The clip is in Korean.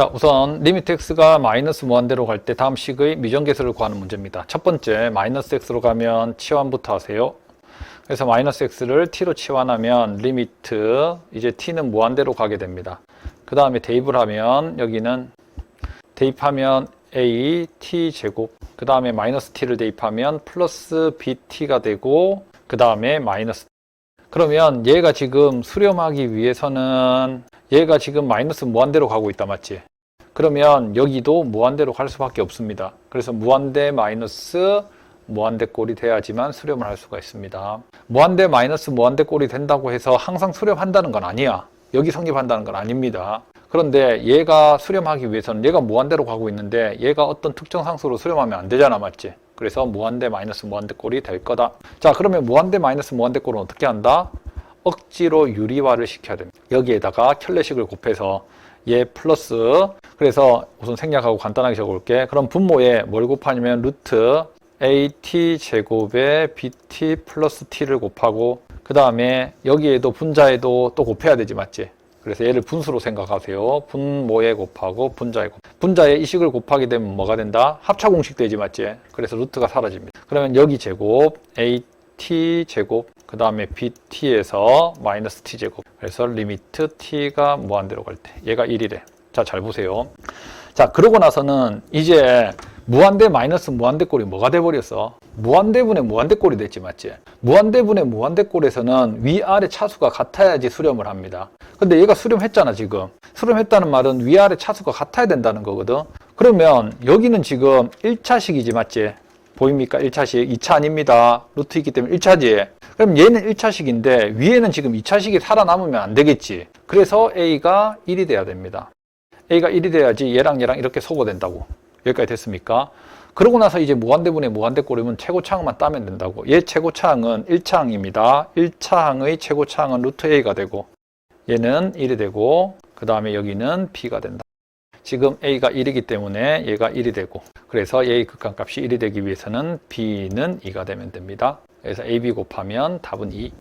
자, 우선 리미트 x가 마이너스 무한대로 갈 때 다음 식의 미정계수를 구하는 문제입니다. 첫 번째, 마이너스 x로 가면 치환부터 하세요. 그래서 마이너스 x를 t로 치환하면 리미트 이제 t는 무한대로 가게 됩니다. 그 다음에 대입을 하면 여기는 대입하면 a t 제곱 그 다음에 마이너스 t를 대입하면 플러스 bt가 되고 그 다음에 마이너스 그러면 얘가 지금 수렴하기 위해서는 얘가 지금 마이너스 무한대로 가고 있다 맞지? 그러면 여기도 무한대로 갈 수밖에 없습니다. 그래서 무한대 마이너스 무한대 꼴이 돼야지만 수렴을 할 수가 있습니다. 무한대 마이너스 무한대 꼴이 된다고 해서 항상 수렴한다는 건 아니야. 여기 성립한다는 건 아닙니다. 그런데 얘가 수렴하기 위해서는 얘가 무한대로 가고 있는데 얘가 어떤 특정 상수로 수렴하면 안 되잖아 맞지? 그래서 무한대 마이너스 무한대 꼴이 될 거다. 자 그러면 무한대 마이너스 무한대 꼴은 어떻게 한다? 억지로 유리화를 시켜야 됩니다. 여기에다가 켤레식을 곱해서 얘 플러스 그래서 우선 생략하고 간단하게 적어볼게. 그럼 분모에 뭘 곱하냐면 루트 at 제곱에 bt 플러스 t를 곱하고 그 다음에 여기에도 분자에도 또 곱해야 되지 맞지? 그래서 얘를 분수로 생각하세요. 분모에 곱하고 분자에 곱. 분자에 이 식을 곱하게 되면 뭐가 된다? 합차 공식 되지 맞지? 그래서 루트가 사라집니다. 그러면 여기 제곱 at 제곱 그 다음에 bt에서 마이너스 t 제곱. 그래서 리미트 t가 무한대로 갈 때 얘가 1이래. 자 잘 보세요. 자 그러고 나서는 이제 무한대 마이너스 무한대 꼴이 뭐가 돼버렸어? 무한대분의 무한대 꼴이 됐지 맞지? 무한대분의 무한대 꼴에서는 위아래 차수가 같아야지 수렴을 합니다. 근데 얘가 수렴했잖아 지금. 수렴했다는 말은 위아래 차수가 같아야 된다는 거거든. 그러면 여기는 지금 1차식이지 맞지? 보입니까? 1차식. 2차 아닙니다. 루트이기 때문에 1차지. 그럼 얘는 1차식인데 위에는 지금 2차식이 살아남으면 안 되겠지. 그래서 A가 1이 돼야 됩니다. A가 1이 돼야지 얘랑 얘랑 이렇게 소거된다고. 여기까지 됐습니까? 그러고 나서 이제 무한대분의 무한대 꼴이면 최고차항만 따면 된다고. 얘 최고차항은 1차항입니다. 1차항의 최고차항은 루트 A가 되고 얘는 1이 되고 그 다음에 여기는 B가 된다. 지금 A가 1이기 때문에 얘가 1이 되고 그래서 A의 극한값이 1이 되기 위해서는 B는 2가 되면 됩니다. 그래서 AB 곱하면 답은 2.